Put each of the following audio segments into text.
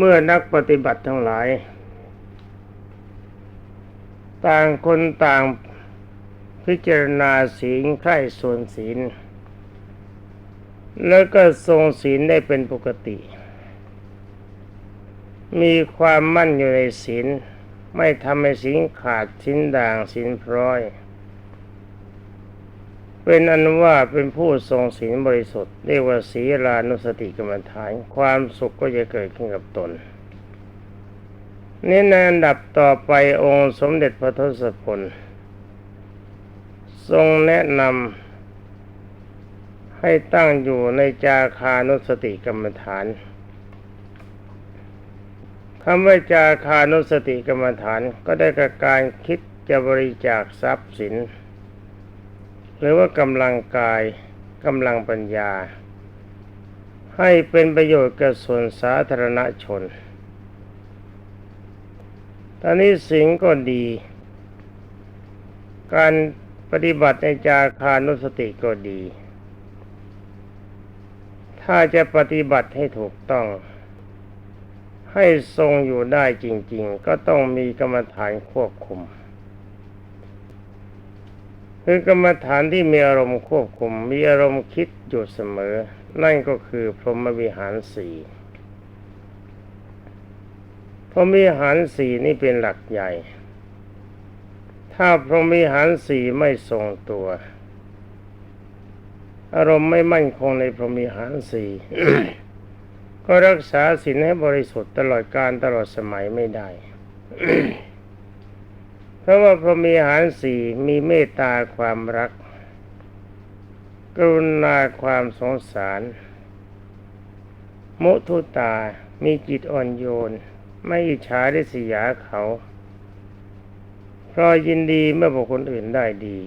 เมื่อนักปฏิบัติทั้งหลาย ต่างคนต่างพิจารณาศีลใคร่ส่วนศีล แล้วก็ทรงศีลได้เป็นปกติ มีความมั่นอยู่ในศีล ไม่ทำให้ศีลขาดศีลด่างศีลพร้อย เป็นอันว่าเป็นผู้ทรงศีลบริสุทธิ์เรียกว่าศีลานุสติกรรมฐาน ความสุขก็จะเกิดขึ้นกับตนนี่ในอันดับต่อไปองค์สมเด็จพระทศพล ทรงแนะนำให้ตั้งอยู่ในจาคานุสติกรรมฐานคำว่าจาคานุสติกรรมฐานก็ได้กับการคิดจะบริจาคทรัพย์สิน หรือว่ากำลังกายกำลังปัญญา ให้เป็นประโยชน์แก่ส่วนสาธารณชนตอนนี้สิ่งก็ดี การปฏิบัติในจาคานุสติก็ดี ถ้าจะปฏิบัติให้ถูกต้อง ให้ทรงอยู่ได้จริง ๆ ก็ต้องมีกรรมฐานควบคุม คือกรรมฐานที่มีอารมณ์ควบคุมมีอารมณ์คิดอยู่เสมอ นั่นก็คือพรหมวิหารสี่พรหมวิหารสี่นี่เป็นหลักใหญ่ ถ้าพรหมวิหารสี่ไม่ทรงตัว อารมณ์ไม่มั่นคงในพรหมวิหารสี่ก็รักษาศีลให้บริสุทธิ์ตลอดการตลอดสมัยไม่ได้ ราะว่าพรหมวิหารสี่มีเมตตาความรัก กรุณาความสงสาร มุทุตา มีจิตอ่อนโยน ไม่อิจฉาริษยาเขา เพราะยินดีเมื่อบุคคลอื่นได้ดี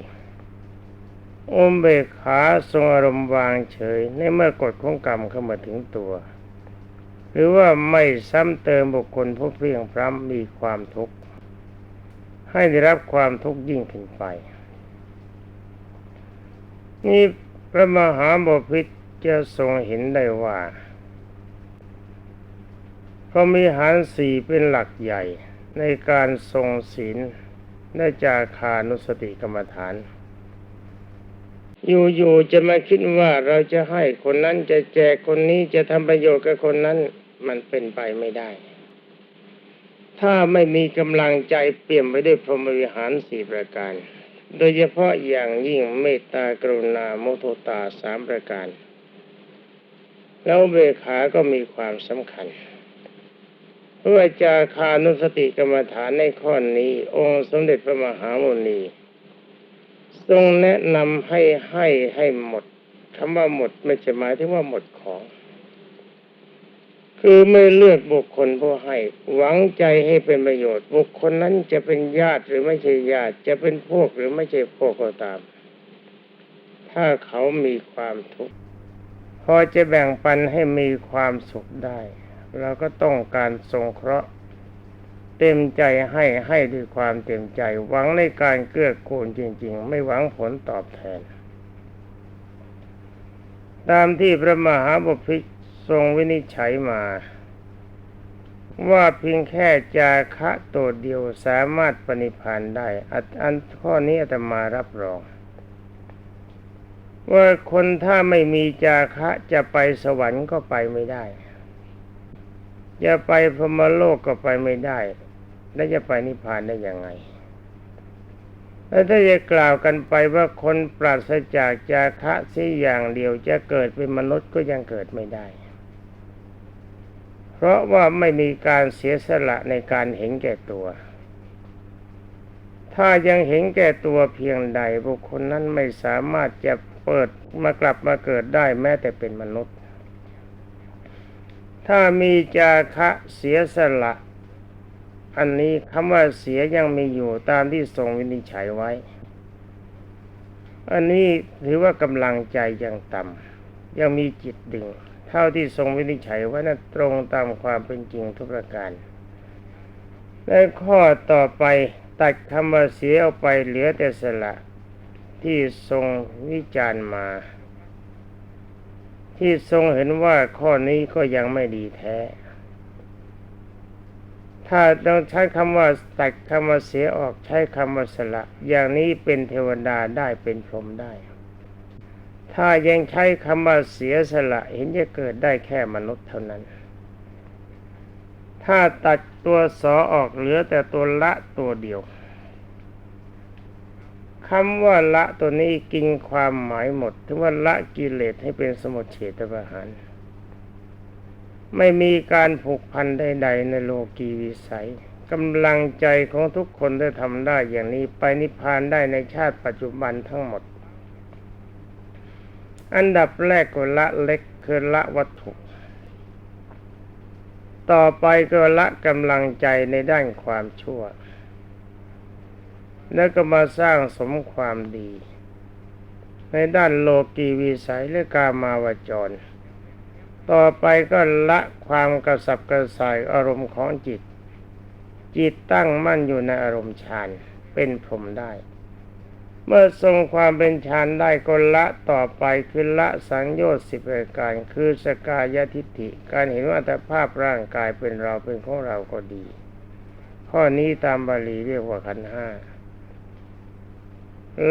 อมเบกขาทรงอารมณ์วางเฉย ในเมื่อกฎของกรรมเข้ามาถึงตัว หรือว่าไม่ซ้ำเติมบุคคลผู้เพียงพร้ำมีความทุกข์ ให้ได้รับความทุกข์ยิ่งขึ้นไป นี่พระมหาบพิตรจะทรงเห็นได้ว่าพระมีหารสี่เป็นหลักใหญ่ในการทรงศีลในจาคานุสติกรรมฐาน อยู่ๆจะมาคิดว่าเราจะให้คนนั้นจะแจกคนนี้จะทำประโยชน์กับคนนั้นมันเป็นไปไม่ได้ ถ้าไม่มีกำลังใจเปี่ยมไปด้วยพรหมวิหารสี่ประการ โดยเฉพาะอย่างยิ่งเมตตากรุณาโมโทตาสามประการ แล้วเบขาก็มีความสำคัญเพื่อจาคานุสติกรรมฐานในข้อนี้ องค์สมเด็จพระมหาโมนีทรงแนะนำให้ให้ให้หมดคำว่าหมดไม่ใช่หมายถึงว่าหมดของ คือไม่เลือกบุคคลผู้ให้ หวังใจให้เป็นประโยชน์ บุคคลนั้นจะเป็นญาติหรือไม่ใช่ญาติ จะเป็นพวกหรือไม่ใช่พวกก็ตาม ถ้าเขามีความทุกข์พอจะแบ่งปันให้มีความสุขได้เราก็ต้องการสงเคราะห์ เต็มใจให้ให้ด้วยความเต็มใจ หวังในการเกื้อกูลจริง ๆ ไม่หวังผลตอบแทน ตามที่พระมหาบพิตร ทรงวินิจฉัยมา ว่าเพียงแค่จาคะตัวเดียวสามารถปณิพานได้ อันข้อนี้อาตมารับรอง ว่าคนถ้าไม่มีจาคะจะไปสวรรค์ก็ไปไม่ได้ จะไปพรหมโลกก็ไปไม่ได้ แล้วจะไปนิพพานได้ยังไงแล้วถ้าจะกล่าวกันไปว่าคนปราศจากจาคะสิอย่างเดียวจะเกิดเป็นมนุษย์ก็ยังเกิดไม่ได้ เพราะว่าไม่มีการเสียสละในการเห็นแก่ตัว ถ้ายังเห็นแก่ตัวเพียงใดบุคคลนั้นไม่สามารถจะเปิดมากลับมาเกิดได้แม้แต่เป็นมนุษย์ ถ้ามีจาคะเสียสละ อันนี้คำว่าเสียยังมีอยู่ตามที่ทรงวินิจฉัยไว้ อันนี้ถือว่ากำลังใจยังต่ำยังมีจิตดึง เท่าที่ทรงวินิจฉัยไว้นั้นตรงตามความเป็นจริงทุกประการและข้อต่อไปตัดคำว่าเสียออกไปเหลือแต่สละ ที่ทรงวิจารณ์มา ที่ทรงเห็นว่าข้อนี้ก็ยังไม่ดีแท้ ถ้าเราใช้คำว่าตัดคำว่าเสียออกใช้คำว่าสละ อย่างนี้เป็นเทวดาได้เป็นพรหมได้ ถ้ายังใช้คำว่าเสียสละเห็นจะเกิดได้แค่มนุษย์เท่านั้น ถ้าตัดตัวสอออกเหลือแต่ตัวละตัวเดียวคำว่าละตัวนี้กินความหมายหมด ถึงว่าละกิเลสให้เป็นสมุทเฉตประหาร ไม่มีการผูกพันใดๆในโลกีวิสัยกำลังใจของทุกคนได้ทำได้อย่างนี้ไปนิพพานได้ในชาติปัจจุบันทั้งหมด อันดับแรกก็ละเล็กคือละวัตถุ ต่อไปก็ละกำลังใจในด้านความชั่ว แล้วก็มาสร้างสมความดี ในด้านโลกีวิสัยและกามาวจร ต่อไปก็ละความกระสับกระส่ายอารมณ์ของจิต จิตตั้งมั่นอยู่ในอารมณ์ฌานเป็นพรหมได้ เมื่อทรงความเป็นฌานได้ก็ละต่อไปคือละสังโยชน์สิบประการคือสกายทิฏฐิ การเห็นว่าอัตภาพร่างกายเป็นเราเป็นของเราก็ดี ข้อนี้ตามบาลีเรียกว่าขันห้า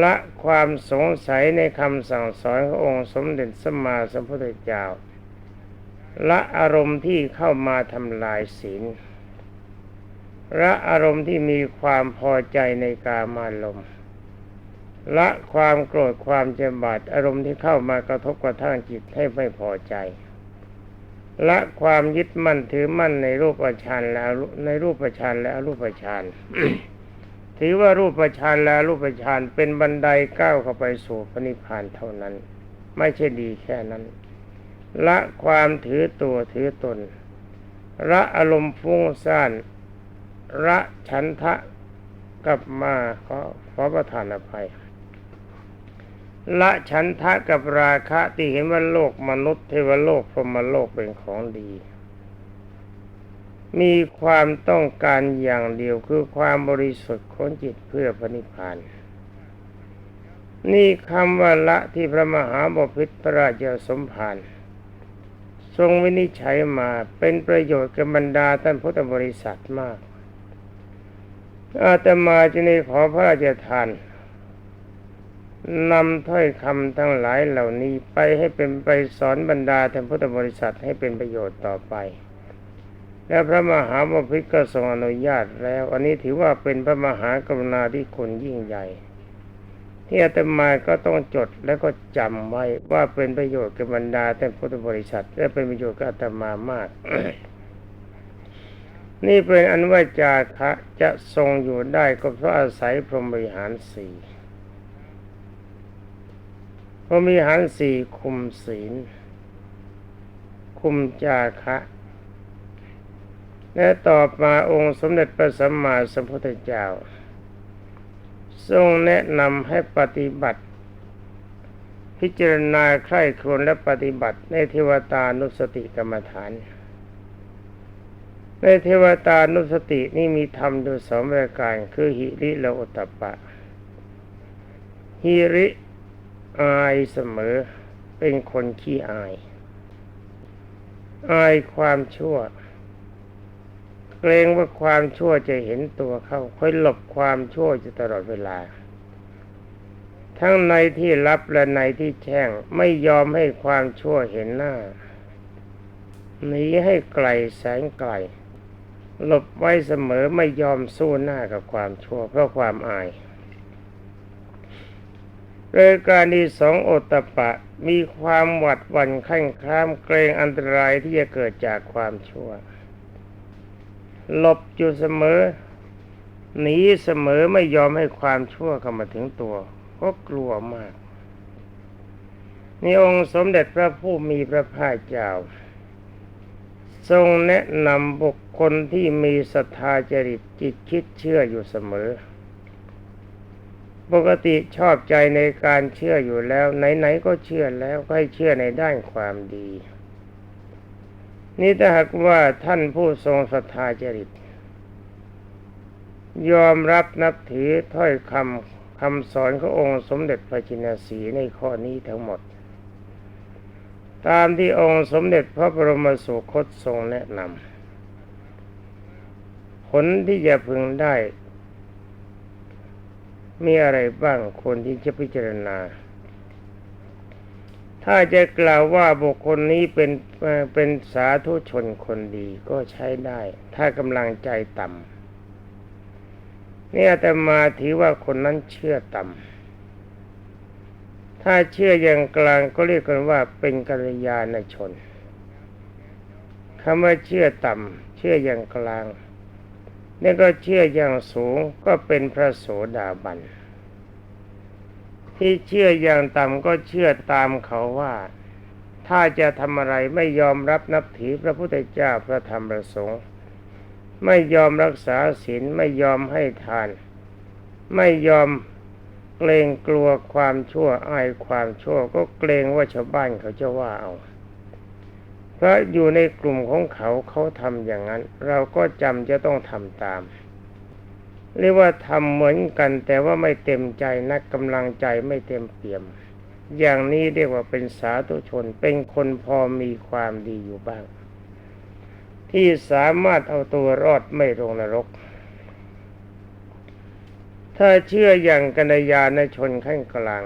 ละความสงสัยในคำสั่งสอนขององค์สมเด็จสมมาสัมพุทธเจ้า ละอารมณ์ที่เข้ามาทำลายศีลละอารมณ์ที่มีความพอใจในกามารมณ์ ละความโกรธความเจ็บบาดอารมณ์ที่เข้ามากระทบกระทั่งจิตให้ไม่พอใจ ละความยึดมั่นถือมั่นในรูปฌานและในรูปฌานและรูปฌานถือว่ารูปฌานและรูปฌานเป็นบันไดก้าวเข้าไปสู่พระนิพพานเท่านั้น ไม่ใช่ดีแค่นั้น ละความถือตัวถือตนละอารมณ์ฟุ้งซ่านละฉันทะกลับมาขอขอประทานอภัย ละฉันทะกับราคะที่เห็นว่าโลกมนุษย์เทวโลกพรหมโลกเป็นของดี มีความต้องการอย่างเดียวคือความบริสุทธิ์ของจิตเพื่อพระนิพพาน นี่คำว่าละที่พระมหาบพิตรพระราชสมภารทรงวินิจฉัยมาเป็นประโยชน์กับบรรดาท่านพุทธบริษัทมากอาตมาจะนี้ขอพระราชทาน นำถ้อยคำทั้งหลายเหล่านี้ไปให้เป็นไปสอนบรรดาท่านพุทธบริษัทให้เป็นประโยชน์ต่อไป และพระมหาบพิตรก็ทรงอนุญาตแล้ว อันนี้ถือว่าเป็นพระมหากรุณาธิคุณยิ่งใหญ่ที่อาตมาก็ต้องจดและก็จำไว้ว่าเป็นประโยชน์กับบรรดาท่านพุทธบริษัท และเป็นประโยชน์กับอาตมามาก นี่เป็นอันว่าจาคะจะทรงอยู่ได้ก็เพราะอาศัยพรหมวิหารสี่ พรมวิหารสี่คุมศีล คุมจาคะ และต่อมาองค์สมเด็จพระสัมมาสัมพุทธเจ้า ทรงแนะนำให้ปฏิบัติ พิจารณาใคร่ครวญและปฏิบัติในเทวตานุสติกรรมฐาน ในเทวตานุสตินี่มีธรรมดูสองประการคือหิริและโอตตปปะหิริ อายเสมอเป็นคนขี้อาย อายความชั่ว เกรงว่าความชั่วจะเห็นตัวเข้าค่อยหลบความชั่วจะตลอดเวลา ทั้งในที่ลับและในที่แจ้งไม่ยอมให้ความชั่วเห็นหน้าหนีให้ไกลแสงไกล หลบไว้เสมอไม่ยอมสู้หน้ากับความชั่วเพราะความอาย รายการที่สองโอตตะปะมีความหวัดหวั่นขั้นคล้ามเกรงอันตรายที่จะเกิดจากความชั่ว หลบอยู่เสมอ หนีเสมอไม่ยอมให้ความชั่วเข้ามาถึงตัว ก็กลัวมากนี่องค์สมเด็จพระผู้มีพระภาคเจ้า ทรงแนะนำบุคคลที่มีศรัทธาจริตจิตคิดเชื่ออยู่เสมอ ปกติชอบใจในการเชื่ออยู่แล้ว ไหนๆก็เชื่อแล้วก็ให้เชื่อในด้านความดี นี่ถ้าหากว่าท่านผู้ทรงศรัทธาจริต ยอมรับนับถือถ้อยคำคำสอนขององค์สมเด็จพระจินสีในข้อนี้ทั้งหมด ตามที่องค์สมเด็จพระบรมสุคตทรงแนะนำผผลที่จะพึงได้ มีอะไรบ้างคนที่จะพิจารณา ถ้าจะกล่าวว่าบุคคลนี้เป็นเป็นสาธุชนคนดีก็ใช้ได้ ถ้ากำลังใจต่ำนี่อาตมาถือว่าคนนั้นเชื่อต่ำถ้าเชื่ออย่างกลางก็เรียกกันว่าเป็นกัลยาณชนคำว่าเชื่อต่ำเชื่ออย่างกลาง นี่ก็เชื่ออย่างสูงก็เป็นพระโสดาบัน ที่เชื่ออย่างต่ำก็เชื่อตามเขาว่า ถ้าจะทำอะไรไม่ยอมรับนับถือพระพุทธเจ้าพระธรรมพระสงฆ์ไม่ยอมรักษาศีลไม่ยอมให้ทาน ไม่ยอมเกรงกลัวความชั่วอายความชั่ว ก็เกรงว่าชาวบ้านเขาจะว่าเอา เพราะอยู่ในกลุ่มของเขาเขาทำอย่างนั้น เราก็จำจะต้องทำตาม เรียกว่าทำเหมือนกันแต่ว่าไม่เต็มใจนักกำลังใจไม่เต็มเปี่ยม อย่างนี้เรียกว่าเป็นสาธุชน เป็นคนพอมีความดีอยู่บ้าง ที่สามารถเอาตัวรอดไม่ลงนรก ถ้าเชื่ออย่างกัญญาในชนขั้นกลาง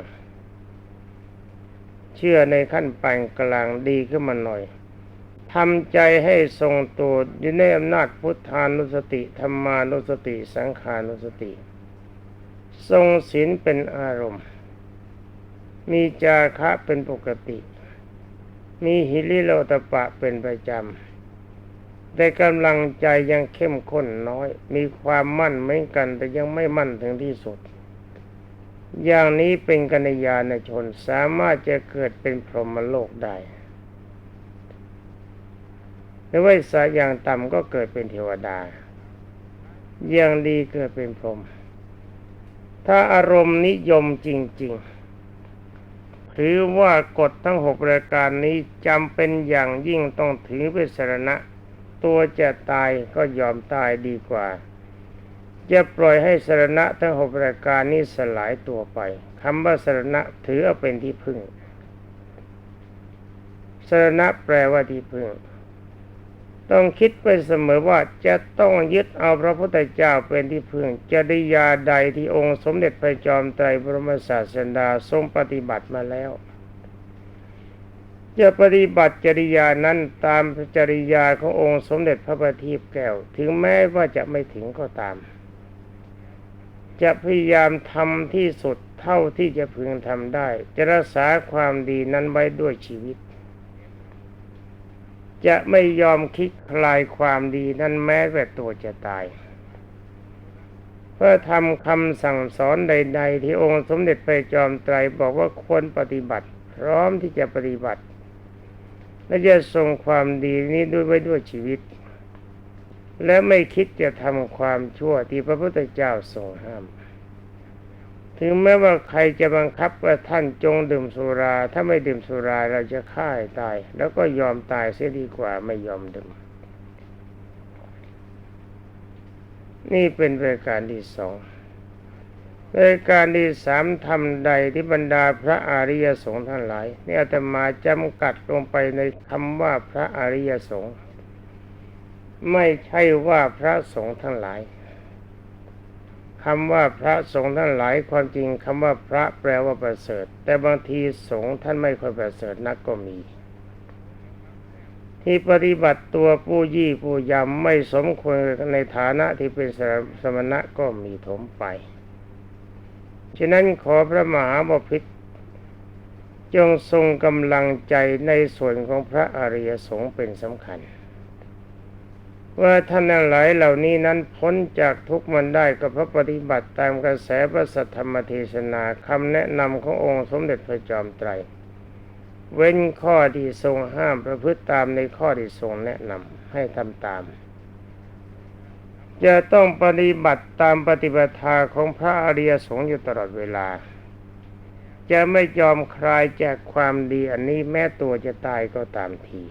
เชื่อในขั้นปานกลางดีขึ้นมาหน่อย ทำใจให้ทรงตัวอยู่ในอำนาจพุทธานุสติธรรมานุสติสังขานุสติ ทรงศีลเป็นอารมณ์ มีจาคะเป็นปกติ มีหิริโลตปะเป็นประจำแต่กำลังใจยังเข้มข้นน้อย มีความมั่นเหมือนกันแต่ยังไม่มั่นถึงที่สุด อย่างนี้เป็นกัญญาณชนสามารถจะเกิดเป็นพรหมโลกได้ รือว่าสายอย่างต่ำก็เกิดเป็นเทวดา อย่างดีเกิดเป็นพรหมถ้าอารมณ์นิยมจริงๆถือว่ากฎทั้งหกรายการนี้จำเป็นอย่างยิ่งต้องถือเป็นสรณะ ตัวจะตายก็ยอมตายดีกว่า จะปล่อยให้สรณะทั้งหกรายการนี้สลายตัวไปคำว่าสรณะถือเอาเป็นที่พึ่งสรณะแปลว่าที่พึ่ง ต้องคิดไปเสมอว่าจะต้องยึดเอาพระพุทธเจ้าเป็นที่พึ่งจริยาใดที่องค์สมเด็จพระจอมไตรบรมศาสดาทรงปฏิบัติมาแล้ว จะปฏิบัติจริยานั้นตามจริยาขององค์สมเด็จพระบัณฑิตแก้ว ถึงแม้ว่าจะไม่ถึงก็ตาม จะพยายามทำที่สุดเท่าที่จะพึงทำได้ จะรักษาความดีนั้นไว้ด้วยชีวิต จะไม่ยอมคิดคลายความดีนั้นแม้แต่ตัวจะตาย เพื่อทำคำสั่งสอนใด ๆ ที่องค์สมเด็จพระจอมไตรบอกว่าควรปฏิบัติ พร้อมที่จะปฏิบัติ และจะทรงความดีนี้ด้วยไว้ด้วยชีวิต และไม่คิดจะทำความชั่วที่พระพุทธเจ้าทรงห้าม ถึงแม้ว่าใครจะบังคับว่าท่านจงดื่มสุรา ถ้าไม่ดื่มสุราเราจะฆ่าตาย แล้วก็ยอมตายเสียดีกว่าไม่ยอมดื่ม นี่เป็นรายการที่สองรายการที่สามทำใดที่บรรดาพระอริยสงฆ์ทั้งหลายนี่อาตมาจำกัดลงไปในคำว่าพระอริยสงฆ์ไม่ใช่ว่าพระสงฆ์ทั้งหลาย คำว่าพระสงฆ์ทั้งหลายความจริงคำว่าพระแปลว่าประเสริฐ แต่บางทีสงฆ์ท่านไม่ค่อยประเสริฐนักก็มี ที่ปฏิบัติตัวผู้ยี่ผู้ยำไม่สมควรในฐานะที่เป็นสมณะก็มีถมไป ฉะนั้นขอพระมหาบพิตรจงทรงกำลังใจในส่วนของพระอริยสงฆ์เป็นสำคัญ ว่าท่านหลายเหล่านี้นั้นพ้นจากทุกมันได้ก็เพราะปฏิบัติตามกระแสพระสัทธรรมเทศนาคำแนะนำขององค์สมเด็จพระจอมไตร เว้นข้อที่ทรงห้ามประพฤติตามในข้อที่ทรงแนะนำให้ทำตาม จะต้องปฏิบัติตามปฏิปทาของพระอริยสงฆ์อยู่ตลอดเวลา จะไม่ยอมคลายจากความดีอันนี้แม้ตัวจะตายก็ตามที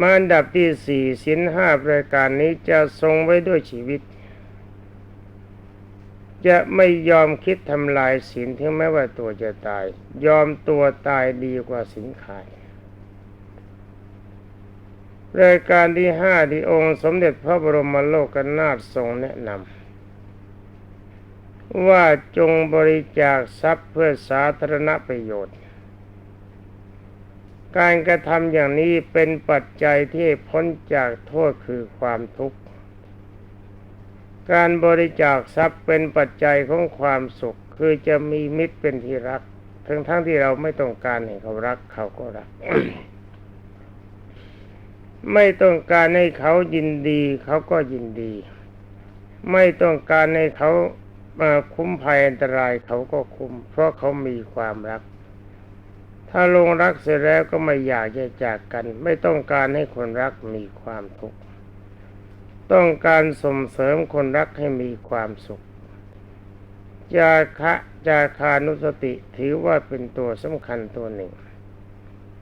มาอันดับที่สี่สินห้ารายการนี้จะทรงไว้ด้วยชีวิต จะไม่ยอมคิดทำลายศีลถึงแม้ว่าตัวจะตาย ยอมตัวตายดีกว่าสินขาดรายการที่ห้าที่องค์ สมเด็จพระบรมโลกนาถทรงแนะนำว่าจงบริจาคทรัพย์เพื่อสาธารณประโยชน์ การกระทำอย่างนี้เป็นปัจจัยที่พ้นจากโทษคือความทุกข์ การบริจาคทรัพย์เป็นปัจจัยของความสุข คือจะมีมิตรเป็นที่รัก ทั้งทั้งที่เราไม่ต้องการให้เขารักเขาก็รัก ไม่ต้องการให้เขายินดี เขาก็ยินดี ไม่ต้องการให้เขามาคุ้มภัยอันตรายเขาก็คุ้ม เพราะเขามีความรัก ถ้าลงรักเสร็จแล้วก็ไม่อยากจะจากกัน ไม่ต้องการให้คนรักมีความทุกข์ต้องการส่งเสริมคนรักให้มีความสุข จาคะจาคานุสติถือว่าเป็นตัวสำคัญตัวหนึ่ง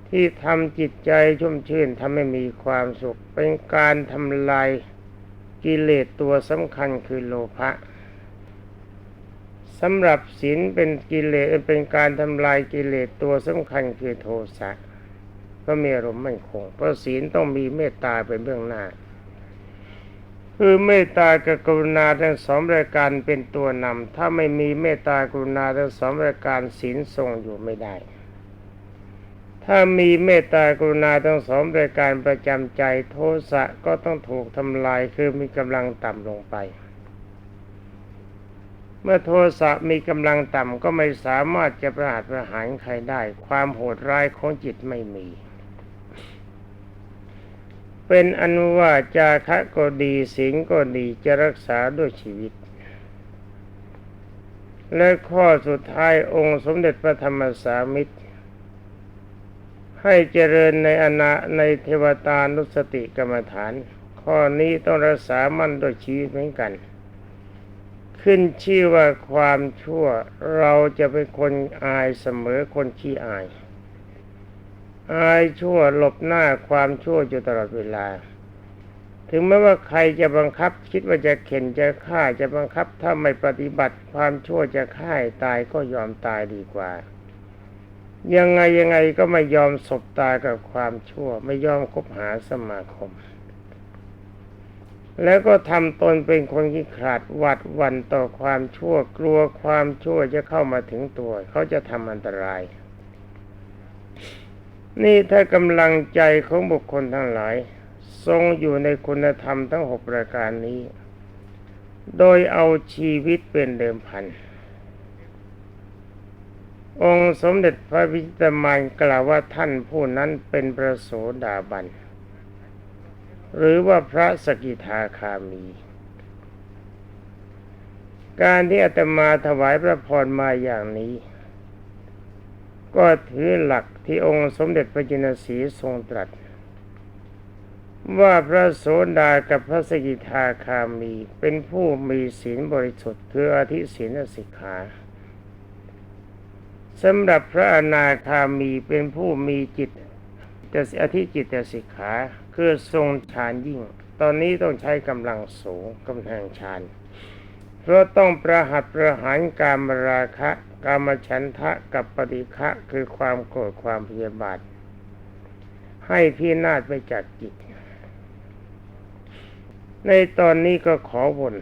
ที่ทำจิตใจชุ่มชื่นทำให้มีความสุข เป็นการทำลายกิเลสตัวสำคัญคือโลภะ สำหรับศีลเป็นกิเลสเป็นการทำลายกิเลสตัวสำคัญคือโทสะก็มีอารมณ์มั่นคง เพราะศีลต้องมีเมตตาเป็นเบื้องหน้า คือเมตตากับกรุณาทั้งสองรายการเป็นตัวนำถ้าไม่มีเมตตากรุณาทั้งสองรายการศีลทรงอยู่ไม่ได้ ถ้ามีเมตตากรุณาทั้งสองรายการประจำใจโทสะก็ต้องถูกทำลายคือมีกำลังต่ำลงไป เมื่อโทสะมีกำลังต่ำก็ไม่สามารถจะประหารประหารใครได้ ความโหดร้ายของจิตไม่มี เป็นอนุว่าจาคะก็ดีสิงก็ดีจะรักษาด้วยชีวิต และข้อสุดท้ายองค์สมเด็จพระธรรมสามิตร ให้เจริญในอนาในเทวตานุสติกรรมฐาน ข้อนี้ต้องรักษามั่นด้วยชีวิตเหมือนกัน ขึ้นชื่อว่าความชั่วเราจะเป็นคนอายเสมอคนขี้อาย อายชั่วหลบหน้าความชั่วอยู่ตลอดเวลา ถึงแม้ว่าใครจะบังคับ คิดว่าจะเข็นจะฆ่าจะบังคับถ้าไม่ปฏิบัติความชั่วจะฆ่าตายก็ยอมตายดีกว่า ยังไงยังไงก็ไม่ยอมสบตากับความชั่ว ไม่ยอมคบหาสมาคม แล้วก็ทำตนเป็นคนที่ขาดหวัดวันต่อความชั่วกลัวความชั่วจะเข้ามาถึงตัว เขาจะทำอันตราย นี่ถ้ากำลังใจของบุคคลทั้งหลาย ทรงอยู่ในคุณธรรมทั้งหกประการนี้ โดยเอาชีวิตเป็นเดิมพัน องค์สมเด็จพระวิจิตรมานกล่าวว่าท่านผู้นั้นเป็นพระโสดาบัน หรือว่าพระสกิทาคามี การที่อาตมาถวายพระพรมาอย่างนี้ ก็ถือหลักที่องค์สมเด็จพระจินสีทรงตรัส ว่าพระโสดากับพระสกิทาคามีเป็นผู้มีศีลบริสุทธิ์คืออธิศีลสิกขาสำหรับพระอนาคามีเป็นผู้มีจิต ต่อธิจิตสิกขาคือทรงฌานยิ่ง ตอนนี้ต้องใช้กำลังสูงกำลังฌานเพราะต้องประหัตประหารการมราคะกามฉันทะกับปฏิฆะคือความโกรธความพยาบาท ให้พินาศไปจากจิต ในตอนนี้ก็ขอวน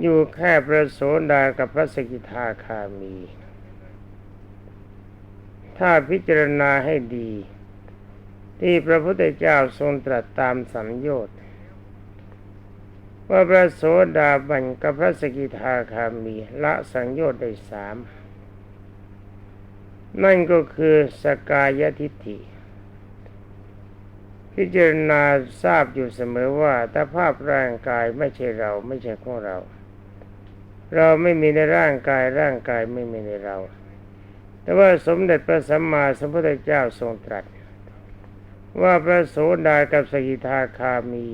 อยู่แค่พระโสดากับพระสกิทาคามี ถ้าพิจารณาให้ดี ที่พระพุทธเจ้าทรงตรัสตามสัมยชน์ ว่าพระโสดาบันกับพระสกิทาคามีละสังโยชน์ได้สาม นั่นก็คือสกายทิฏฐิ พิจารณาทราบอยู่เสมอว่าถ้าภาพร่างกายไม่ใช่เราไม่ใช่ของเรา เราไม่มีในร่างกายร่างกายไม่มีในเรา แต่ว่าสมเด็จพระสัมมาสัมพุทธเจ้าทรงตรัส ว่าพระโสดากับสกิทาคามี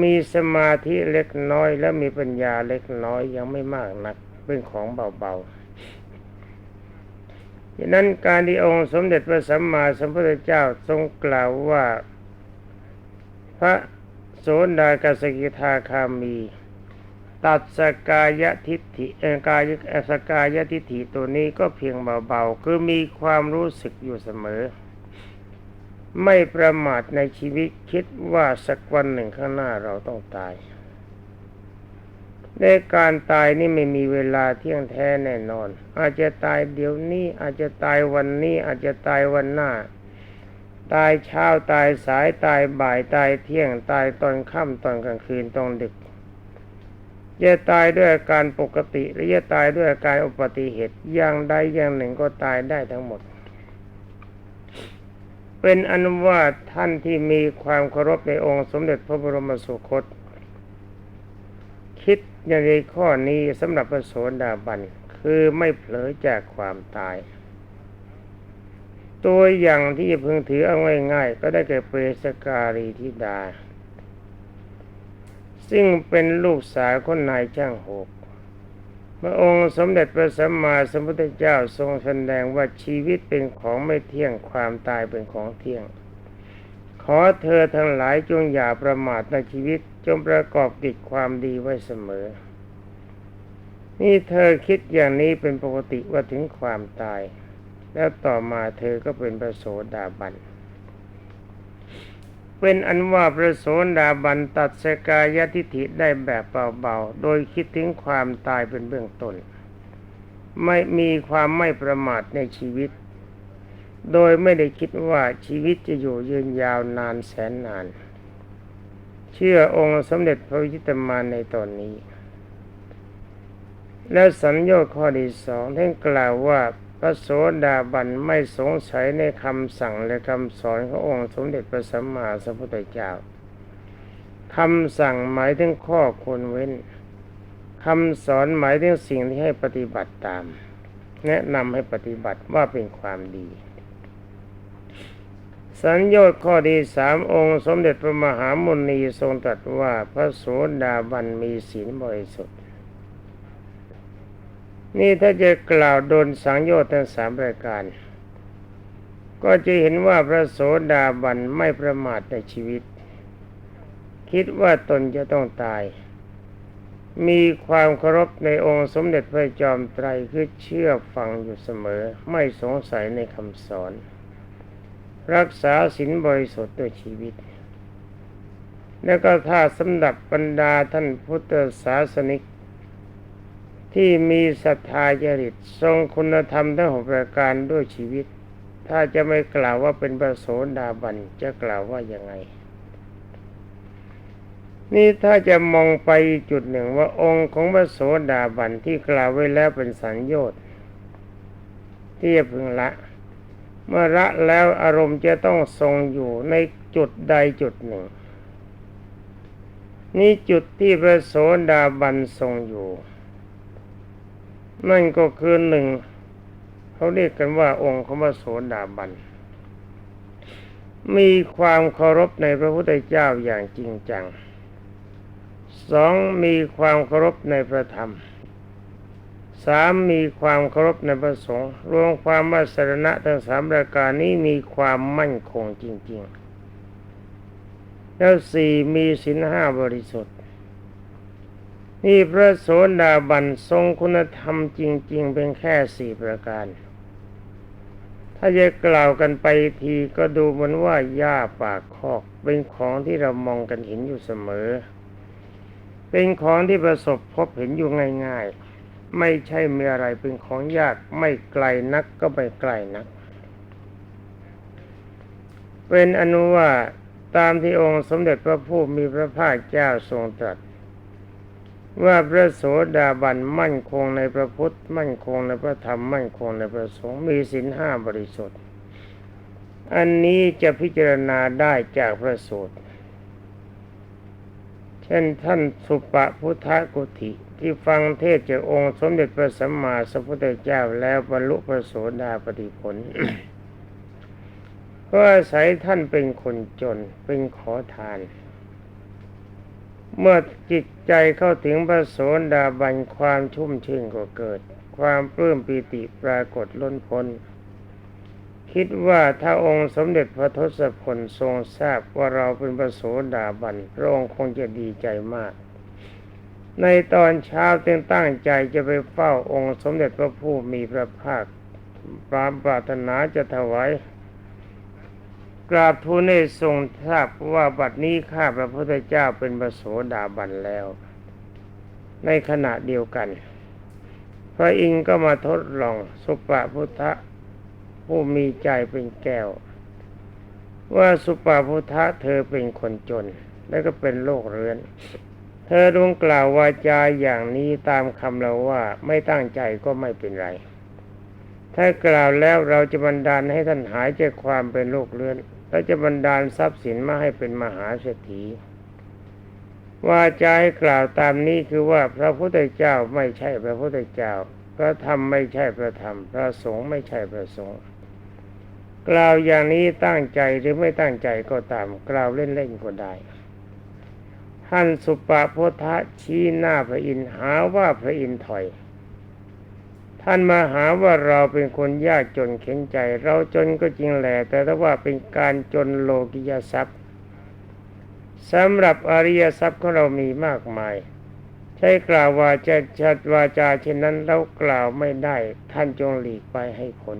มีสมาธิเล็กน้อย และมีปัญญาเล็กน้อยยังไม่มากนักเป็นของเบาๆดังนั้นการที่องค์สมเด็จพระสัมมาสัมพุทธเจ้าทรงกล่าวว่าพระโสดากับสกิทาคามี ตัดสกายทิฏฐิเอกายสกายทิฏฐิตัวนี้ก็เพียงเบาๆ คือมีความรู้สึกอยู่เสมอ ไม่ประมาทในชีวิตคิดว่าสักวันหนึ่งข้างหน้าเราต้องตาย ในการตายนี่ไม่มีเวลาเที่ยงแท้แน่นอน อาจจะตายเดี๋ยวนี้อาจจะตายวันนี้อาจจะตายวันหน้า ตายเช้าตายสายตายบ่ายตายเที่ยงตายตอนค่ำตอนกลางคืนตอนดึก จะตายด้วยอาการปกติ หรือจะตายด้วยอาการอุบัติเหตุอย่างใดอย่างหนึ่งก็ตายได้ทั้งหมด เป็นอนุว่าท่านที่มีความเคารพในองค์สมเด็จพระบรมสุคต คิดอย่างในข้อนี้สำหรับพระโสดาบันคือไม่เผลอจากความตาย ตัวอย่างที่จะพึงถือเอาง่ายๆ ก็ได้แก่เปรสการีธิดา ซึ่งเป็นลูกสาวคนนายช่างหกพระองค์สมเด็จพระสัมมาสัมพุทธเจ้าทรงแสดงว่าชีวิตเป็นของไม่เที่ยงความตายเป็นของเที่ยง ขอเธอทั้งหลายจงอย่าประมาทในชีวิตจงประกอบกิจความดีไว้เสมอ นี่เธอคิดอย่างนี้เป็นปกติว่าถึงความตาย แล้วต่อมาเธอก็เป็นพระโสดาบัน เป็นอันว่าพระโสดาบันตัดสกายทิฐิได้แบบเบาๆ โดยคิดถึงความตายเป็นเบื้องต้น ไม่มีความไม่ประมาทในชีวิต โดยไม่ได้คิดว่าชีวิตจะอยู่ยืนยาวนานแสนนาน เชื่อองค์สมเด็จพระวิชิตรมานในตอนนี้ แล้วสัญญาข้อที่สองท่านกล่าวว่า พระโสดาบันไม่สงสัยในคำสั่งและคำสอนขององค์สมเด็จพระสัมมาสัมพุทธเจ้าคำสั่งหมายถึงข้อควรเว้นคำสอนหมายถึงสิ่งที่ให้ปฏิบัติตาม แนะนำให้ปฏิบัติว่าเป็นความดี สัญญาข้อที่สามองค์สมเด็จพระมหามุนีทรงตรัสว่าพระโสดาบันมีศีลบริสุทธิ์ นี่ถ้าจะกล่าวโดนสังโยชน์ทั้งสามรายการ ก็จะเห็นว่าพระโสดาบันไม่ประมาทในชีวิต คิดว่าตนจะต้องตาย มีความเคารพในองค์สมเด็จพระจอมไตรคือเชื่อฟังอยู่เสมอ ไม่สงสัยในคำสอน รักษาศีลบริสุทธิ์ด้วยชีวิต แล้วก็ถ้าสำหรับบรรดาท่านพุทธศาสนิก ที่มีศรัทธาจริต ทรงคุณธรรมทั้งหกประการด้วยชีวิต ถ้าจะไม่กล่าวว่าเป็นประโสดาบันจะกล่าวว่ายังไง นี่ถ้าจะมองไปจุดหนึ่งว่าองค์ของพระโสดาบันที่กล่าวไว้แล้วเป็นสัญญาที่จะพึงละ เมื่อละแล้วอารมณ์จะต้องทรงอยู่ในจุดใดจุดหนึ่ง นี่จุดที่พระโสดาบันทรงอยู่ นั่นก็คือหนึ่งเขาเรียกกันว่าองค์ของพระโสดาบัน มีความเคารพในพระพุทธเจ้าอย่างจริงจังสองมีความเคารพในพระธรรมสามมีความเคารพในพระสงฆ์รวมความว่าสรณะทั้งสามประการนี้มีความมั่นคงจริง ๆ แล้วสี่มีศีลห้าบริสุทธิ์ นี่พระโสดาบันทรงคุณธรรมจริง ๆ เป็นแค่สี่ประการ ถ้าจะกล่าวกันไปทีก็ดูเหมือนว่าหญ้าปากคอก เป็นของที่เรามองกันเห็นอยู่เสมอ เป็นของที่ประสบพบเห็นอยู่ง่าย ๆ ไม่ใช่มีอะไรเป็นของยากไม่ไกลนักก็ไม่ไกลนัก เป็นอนุว่าตามที่องค์สมเด็จพระผู้มีพระภาคเจ้าทรงตรัส ว่าพระโสดาบันมั่นคงในพระพุทธ มั่นคงในพระธรรมมั่นคงในพระสงฆ์มีศีลห้าบริสุทธิ์ อันนี้จะพิจารณาได้จากพระสูตร เช่นท่านสุปะพุทธกุติที่ฟังเทศจากองค์สมเด็จพระสัมมาสัมพุทธเจ้าแล้วบรรลุพระโสดาปฏิผล ก็อาศัยท่านเป็นคนจนเป็นขอทาน เมื่อจิตใจเข้าถึงพระโสดาบันความชุ่มชื่นก็เกิด ความปลื้มปีติปรากฏล้นพ้น คิดว่าถ้าองค์สมเด็จพระทศพลทรงทราบว่าเราเป็นพระโสดาบันพระองค์คงจะดีใจมาก ในตอนเช้าจึงตั้งใจจะไปเฝ้าองค์สมเด็จพระผู้มีพระภาคปรามปรารถนาจะถวาย กราบทูลให้ทรงทราบว่าบัดนี้ข้าพระพุทธเจ้าเป็นพระโสดาบันแล้ว ในขณะเดียวกัน พระอินทร์ก็มาทดลองสุปาพุทธะผู้มีใจเป็นแก้ว ว่าสุปาพุทธะเธอเป็นคนจน และก็เป็นโรคเรื้อน เธอดวงกล่าววาจาอย่างนี้ตามคำเราว่าไม่ตั้งใจก็ไม่เป็นไรถ้ากล่าวแล้วเราจะบันดาลให้ท่านหายจากความเป็นโรคเรื้อน และจะบันดาลทรัพย์สินมาให้เป็นมหาเศรษฐีว่าจะให้กล่าวตามนี้คือว่าพระพุทธเจ้าไม่ใช่พระพุทธเจ้า พระธรรมไม่ใช่พระธรรม พระสงฆ์ไม่ใช่พระสงฆ์กล่าวอย่างนี้ตั้งใจหรือไม่ตั้งใจก็ตาม กล่าวเล่นๆก็ได้ ท่านสุปาโพธะชี้หน้าพระอินหาว่าพระอินถอย ท่านมาหาว่าเราเป็นคนยากจนเข็นใจ เราจนก็จริงแหละแต่ถ้าว่าเป็นการจนโลกิยทรัพย์สำหรับอริยทรัพย์ของเรามีมากมาย ใช้กล่าวว่าจะชัดวาจาเช่นนั้นเรากล่าวไม่ได้ ท่านจงหลีกไปให้พ้น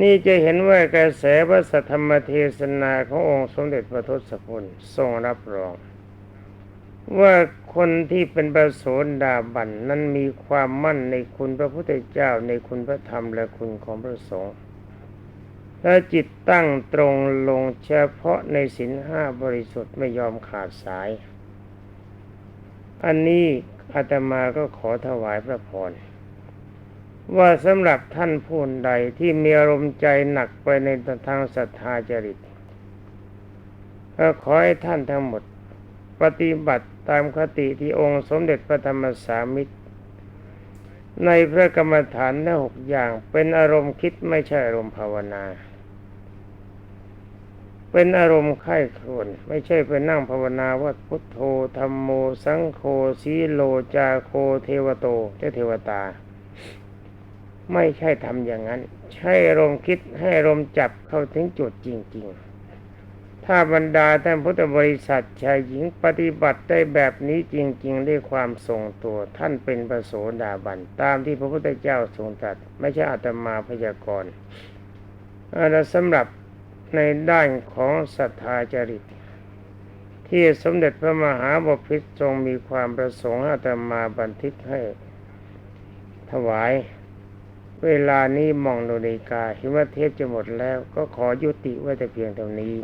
นี่จะเห็นว่ากระแสพระสัทธรรมเทศนาขององค์สมเด็จพระทศพลทรงรับรอง ว่าคนที่เป็นประโสดาบันนั้นมีความมั่นในคุณพระพุทธเจ้าในคุณพระธรรมและคุณของพระสงฆ์และจิตตั้งตรงลงเฉพาะในศีลห้าบริสุทธิ์ไม่ยอมขาดสาย อันนี้อาตมาก็ขอถวายพระพรว่าสำหรับท่านผู้ใดที่มีอารมณ์ใจหนักไปในทางศรัทธาจริตก็ขอให้ท่านทั้งหมด ปฏิบัติตามคติที่องค์สมเด็จพระธรรมสามิตร ในพระกรรมฐานทั้งหกอย่างเป็นอารมณ์คิดไม่ใช่อารมณ์ภาวนา เป็นอารมณ์ไข้ครวนไม่ใช่ไปนั่งภาวนาว่าพุทโธธรรมโม สังโฆสีโลจาโคเทวโตเจ้าเทวตา ไม่ใช่ทำอย่างนั้น ใช่อารมณ์คิดให้อารมณ์จับเข้าถึงจุดจริง ๆ ถ้าบรรดาท่านพุทธบริษัทชายหญิงปฏิบัติได้แบบนี้จริง ๆ ด้วยความทรงตัวท่านเป็นพระโสดาบัน ตามที่พระพุทธเจ้าทรงตรัสไม่ใช่อาตมาพยากรณ์อ่าแล้วสำหรับในด้านของศรัทธาจริต ที่สมเด็จพระมหาบพิตรทรงมีความประสงค์อาตมาบันทึกให้ถวาย เวลานี้มองนาฬิกาเห็นว่าเทปจะหมดแล้ว ก็ขอยุติไว้แต่เพียงเท่านี้